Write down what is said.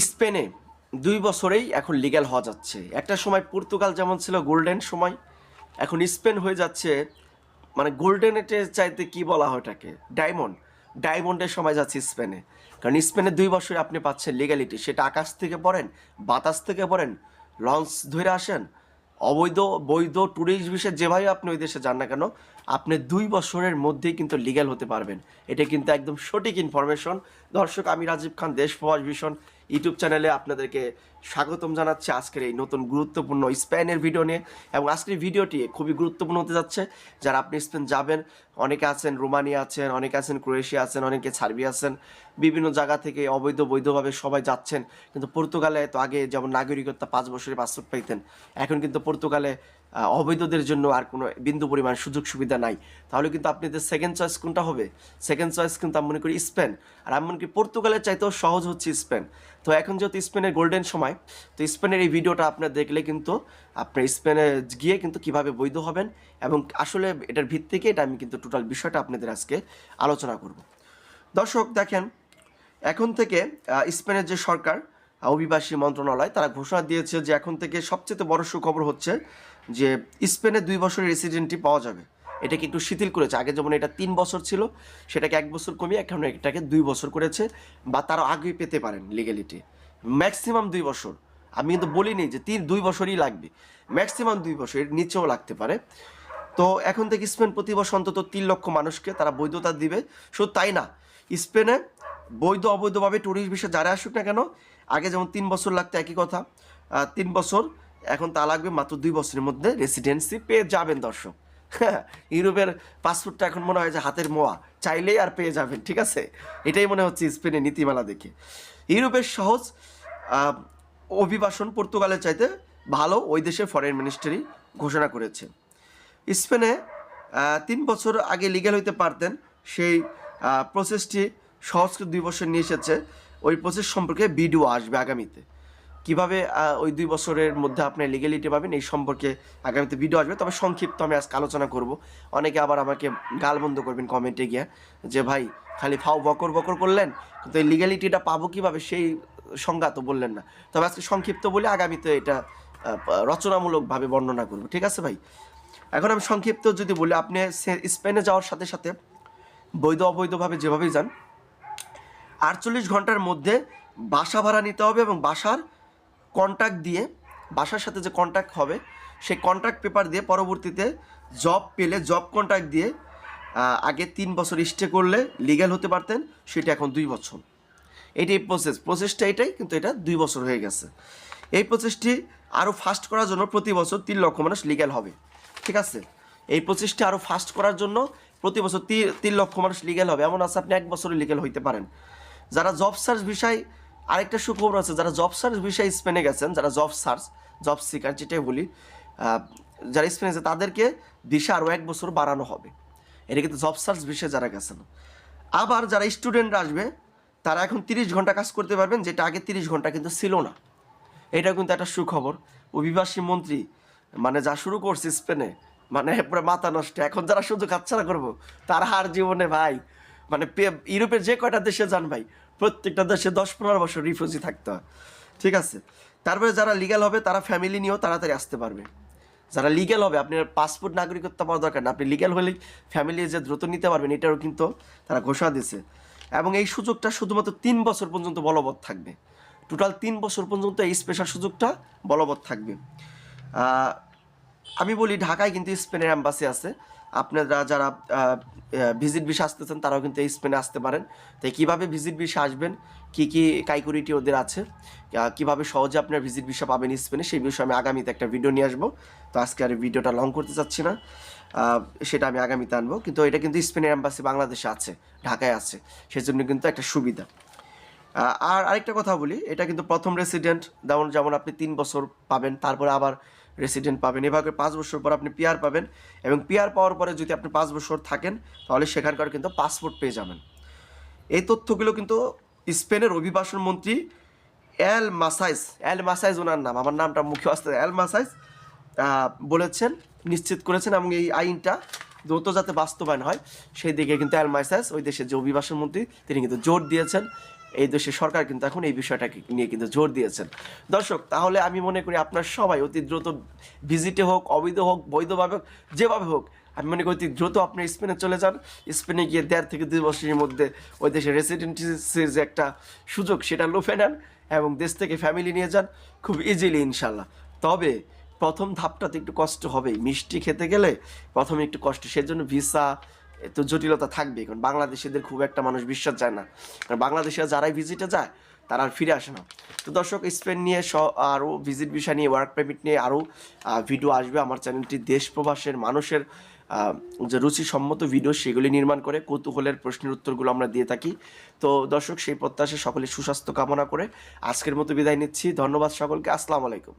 স্পেনে দুই বছরেই এখন লিগ্যাল হওয়া যাচ্ছে। একটা সময় পর্তুগাল যেমন ছিল গোল্ডেন সময়, এখন স্পেন হয়ে যাচ্ছে মানে গোল্ডেন গোল্ডেনেটের চাইতে কি বলা হয় ওটাকে? ডায়মন্ড ডায়মন্ডের সময় যাচ্ছে স্পেনে। কারণ স্পেনে দুই বছরে আপনি পাচ্ছেন লিগ্যালিটি সেটা আকাশ থেকে পড়েন, বাতাস থেকে পড়েন লঞ্চ ধরে আসেন, অবৈধ, বৈধ ট্যুরিস্ট বিষয়ে যেভাবে আপনি ওই দেশে যান না কেন, আপনি দুই বছরের মধ্যেই কিন্তু লিগ্যাল হতে পারবেন। এটা কিন্তু একদম সঠিক ইনফরমেশন দর্শক, আমি রাজীব খান দেশ প্রবাস ভীষণ ইউটিউব চ্যানেলে আপনাদেরকে স্বাগতম জানাচ্ছি আজকের এই নতুন গুরুত্বপূর্ণ স্পেনের ভিডিও নিয়ে। এবং আজকের ভিডিওটি খুবই গুরুত্বপূর্ণ হতে যাচ্ছে। যারা আপনি স্পেন যাবেন, অনেকে আছেন রোমানিয়া আছেন, অনেকে আছেন ক্রোয়েশিয়া আছেন, অনেকে সার্বিয়া আছেন। বিভিন্ন জায়গা থেকে অবৈধ বৈধভাবে সবাই যাচ্ছেন। কিন্তু পর্তুগালে তো আগে যেমন নাগরিকত্ব পাঁচ বছরের পাসপোর্ট পাইতেন, এখন কিন্তু পর্তুগালে অবৈধদের জন্য আর কোনো বিন্দু পরিমাণ সুযোগ সুবিধা নাই। তাহলে কিন্তু আপনাদের সেকেন্ড চয়েস কোনটা হবে? সেকেন্ড চয়েস কিন্তু আমি মনে করি স্পেন। আর আমি মনে করি পর্তুগালের চাইতেও সহজ হচ্ছে স্পেন। তো এখন যেহেতু স্পেনের গোল্ডেন সময় তো স্পেনের এই ভিডিওটা আপনার দেখলে কিন্তু আপনার স্পেনে গিয়ে কিন্তু কীভাবে বৈধ হবেন এবং আসলে এটার ভিত্তিকে এটা আমি কিন্তু টোটাল বিষয়টা আপনাদের আজকে আলোচনা করব। দর্শক, দেখেন, এখন থেকে স্পেনের যে সরকার, অভিবাসী মন্ত্রণালয়, তারা ঘোষণা দিয়েছে যে এখন থেকে সবচেয়ে বড় সুখবর হচ্ছে যে স্পেনে দুই বছরের রেসিডেন্টটি পাওয়া যাবে। এটাকে একটু শিথিল করেছে। আগে যেমন এটা তিন বছর ছিল, সেটাকে এক বছর কমিয়ে এখন এটাকে দুই বছর করেছে বা তারা আগেই পেতে পারেন লিগ্যালিটি ম্যাক্সিমাম দুই বছর। আমি কিন্তু বলিনি যে তিন, দুই বছরই লাগবে। ম্যাক্সিমাম দুই বছর এর নিচেও লাগতে পারে। তো এখন থেকে স্পেন প্রতি বছর অন্তত তিন লক্ষ মানুষকে তারা বৈধতা দিবে। শুধু তাই না, স্পেনে বৈধ, অবৈধভাবে ট্যুরিস্ট বিষয়ে যারা আসুক না কেন, আগে যেমন তিন বছর লাগতো একই কথা। তিন বছর, এখন তা লাগবে মাত্র দুই বছরের মধ্যে রেসিডেন্সি পেয়ে যাবেন দর্শক। হ্যাঁ ইউরোপের পাসপোর্টটা এখন মনে হয় যে হাতের মোয়া। চাইলেই আর পেয়ে যাবেন, ঠিক আছে? এটাই মনে হচ্ছে স্পেনের নীতিমালা দেখে। ইউরোপের সহজ অভিবাসন পর্তুগালের চাইতে ভালো ওই দেশের ফরেন মিনিস্ট্রি ঘোষণা করেছে। স্পেনে তিন বছর আগে লিগ্যাল হইতে পারতেন, সেই প্রসেসটি সহজকে দুই বছর নিয়ে এসেছে। ওই প্রসেস সম্পর্কে ভিডিও আসবে আগামীতে। কীভাবে ওই দুই বছরের মধ্যে আপনি লিগ্যালিটি পাবেন এই সম্পর্কে আগামীতে ভিডিও আসবে। তবে সংক্ষিপ্ত আমি আজকে আলোচনা করব। অনেকে আবার আমাকে গালবন্ধ করবেন কমেন্টে গিয়ে যে, ভাই, খালি ফাও বকর বকর করলেন? কিন্তু এই লিগ্যালিটিটা পাবো কীভাবে? সেই সংজ্ঞা তো বললেন না। তবে আজকে সংক্ষিপ্ত বলে আগামীতে এটা রচনামূলকভাবে বর্ণনা করব। ঠিক আছে ভাই? এখন আমি সংক্ষিপ্ত যদি বলি, আপনি স্পেনে যাওয়ার সাথে সাথে বৈধ অবৈধভাবে যেভাবেই যান, আটচল্লিশ ঘণ্টার মধ্যে বাসা ভাড়া নিতে হবে এবং বাসার কন্ট্যাক্ট দিয়ে, বাসার সাথে যে কন্ট্যাক্ট হবে, সেই কন্ট্রাক্ট পেপার দিয়ে পরবর্তীতে জব পেলে জব কন্ট্রাক্ট দিয়ে আগে তিন বছর স্টে করলে লিগ্যাল হতে পারতেন, সেটা এখন দুই বছর। এটাই প্রসেস প্রসেসটা এটাই, কিন্তু এটা দুই বছর হয়ে গেছে। এই প্রসেসটি আরও ফাস্ট করার জন্য প্রতি বছর তিন লক্ষ মানুষ লিগ্যাল হবে। ঠিক আছে? এই প্রসেসটি আরও ফাস্ট করার জন্য প্রতি বছর তিন লক্ষ মানুষ লিগ্যাল হবে। এমন আছে, আপনি এক বছরে লিগ্যাল হইতে পারেন। যারা জব সার্চ বিষয়, আরেকটা সুখবর আছে, যারা জব সার্চ বিষয়ে স্পেনে গেছেন, যারা জব সার্চ জব সিকার যেটাই বলি যারা স্পেনে আছে তাদেরকে দিশা আরও এক বছর বাড়ানো হবে। এটা কিন্তু জব সার্চ বিষয়ে যারা গেছেন। আবার যারা স্টুডেন্টরা আসবে তারা এখন তিরিশ ঘণ্টা কাজ করতে পারবেন, যেটা আগে তিরিশ ঘণ্টা কিন্তু ছিল না। এটা কিন্তু একটা সুখবর। অভিবাসী মন্ত্রী মানে যা শুরু করছে স্পেনে মানে পুরো মাথা নষ্ট। এখন যারা সুযোগ হাতছাড়া করব, তারা আর জীবনে ভাই মানে ইউরোপের যে কয়টা দেশে যান ভাই, প্রত্যেকটা দেশে দশ পনেরো বছর রিফিউজি থাকতে হয়। ঠিক আছে? তারপরে যারা লিগ্যাল হবে, তারা ফ্যামিলি নিয়েও তাড়াতাড়ি আসতে পারবে। যারা লিগ্যাল হবে আপনার পাসপোর্ট নাগরিকত্ব পাওয়ার দরকার না। আপনি লিগ্যাল হলেই ফ্যামিলি যে দ্রুত নিতে পারবেন, এটারও কিন্তু তারা ঘোষণা দিয়েছে। এবং এই সুযোগটা শুধুমাত্র তিন বছর পর্যন্ত বলবৎ থাকবে। টোটাল তিন বছর পর্যন্ত এই স্পেশাল সুযোগটা বলবৎ থাকবে। আমি বলি ঢাকায় কিন্তু স্পেনের অ্যাম্বাসি আছে। আপনারা যারা ভিজিট ভিসা আসতেছেন, তারাও কিন্তু স্পেনে আসতে পারেন। তাই কীভাবে ভিজিট ভিসা আসবেন, কী কী কাইকুরিটি ওদের আছে কীভাবে সহজে আপনার ভিজিট ভিসা পাবেন স্পেনে, সেই বিষয়ে আমি আগামীতে একটা ভিডিও নিয়ে আসব। তো আজকে আর ভিডিওটা লং করতে চাচ্ছি না সেটা আমি আগামীতে আনব। কিন্তু এটা কিন্তু স্পেনের অ্যাম্বাসি বাংলাদেশে আছে, ঢাকায় আছে, সেজন্য কিন্তু একটা সুবিধা। আর আরেকটা কথা বলি, এটা কিন্তু প্রথম রেসিডেন্ট যেমন যেমন আপনি তিন বছর পাবেন, তারপরে আবার রেসিডেন্ট পাবেন। এভাবে পাঁচ বছর পর আপনি পিআর পাবেন এবং পিআর পাওয়ার পরে যদি আপনি পাঁচ বছর থাকেন, তাহলে সেখানকার কিন্তু পাসপোর্ট পেয়ে যাবেন। এই তথ্যগুলো কিন্তু স্পেনের অভিবাসন মন্ত্রী এল মাসাইস এল মাসাইস ওনার নাম, আমার নামটা মুখে আসতে এল মাসাইস বলেছেন, নিশ্চিত করেছেন এবং এই আইনটা দ্রুত যাতে বাস্তবায়ন হয়, সেই দিকে কিন্তু এল মাসাইস, ওই দেশের যে অভিবাসন মন্ত্রী, তিনি কিন্তু জোর দিয়েছেন। এই দেশের সরকার কিন্তু এখন এই বিষয়টাকে নিয়ে কিন্তু জোর দিয়েছেন। দর্শক, তাহলে আমি মনে করি আপনার সবাই অতি দ্রুত ভিজিটে হোক, অবৈধ হোক, বৈধভাবে হোক, যেভাবে হোক, আমি মনে করি দ্রুত আপনি স্পেনে চলে যান। স্পেনে গিয়ে দেড় থেকে দুই বছরের মধ্যে ওই দেশের রেসিডেন্সির যে একটা সুযোগ, সেটা লুফে নেন এবং দেশ থেকে ফ্যামিলি নিয়ে যান, খুব ইজিলি ইনশাল্লাহ তবে প্রথম ধাপটাতে একটু কষ্ট হবেই। মিষ্টি খেতে গেলে প্রথমে একটু কষ্ট, সেজন্য ভিসা তো জটিলতা থাকবে কারণ বাংলাদেশিদের খুব একটা মানুষ বিশ্বাস যায় না। কারণ বাংলাদেশিরা যারাই ভিজিটে যায়, তারা আর ফিরে আসে না। তো দর্শক, স্পেন নিয়ে স আরও ভিজিট ভিসা নিয়ে ওয়ার্ক পারমিট নিয়ে আরও ভিডিও আসবে আমার চ্যানেলটি দেশ প্রবাসের মানুষের যে রুচিসম্মত ভিডিও সেগুলি নির্মাণ করে, কৌতূহলের প্রশ্নের উত্তরগুলো আমরা দিয়ে থাকি। তো দর্শক, সেই প্রত্যাশা সকলে সুস্বাস্থ্য কামনা করে আজকের মতো বিদায় নিচ্ছি। ধন্যবাদ সকলকে। আসসালামু আলাইকুম।